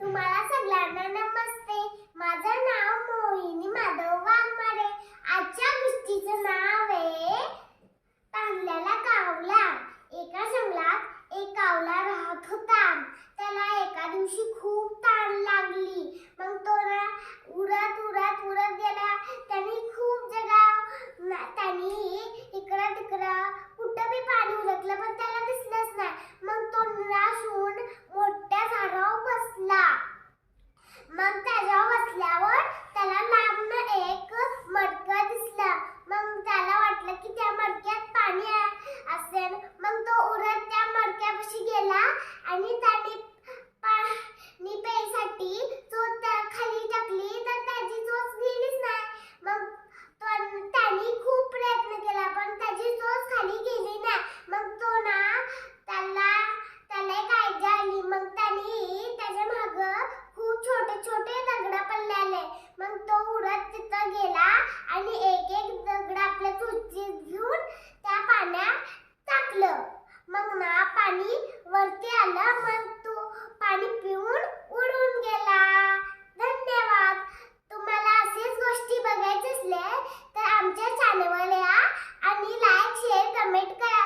तुम्हाला सगळ्यांना नमस्ते. माझं नाव मोहिनी माधव वाघमारे. आजच्या गोष्टीचं नाव आहे तांबल्याला कावला. एका जंगलात एक कावला राहत होता. त्याला एका दिवशी मग ना पाणी वरती आलं मग तू पाणी पिऊन उडून गेला. धन्यवाद. तुम्हाला असेच गोष्टी बघायचे असले तर आमच्या चॅनलला आणि लाईक शेअर कमेंट करा.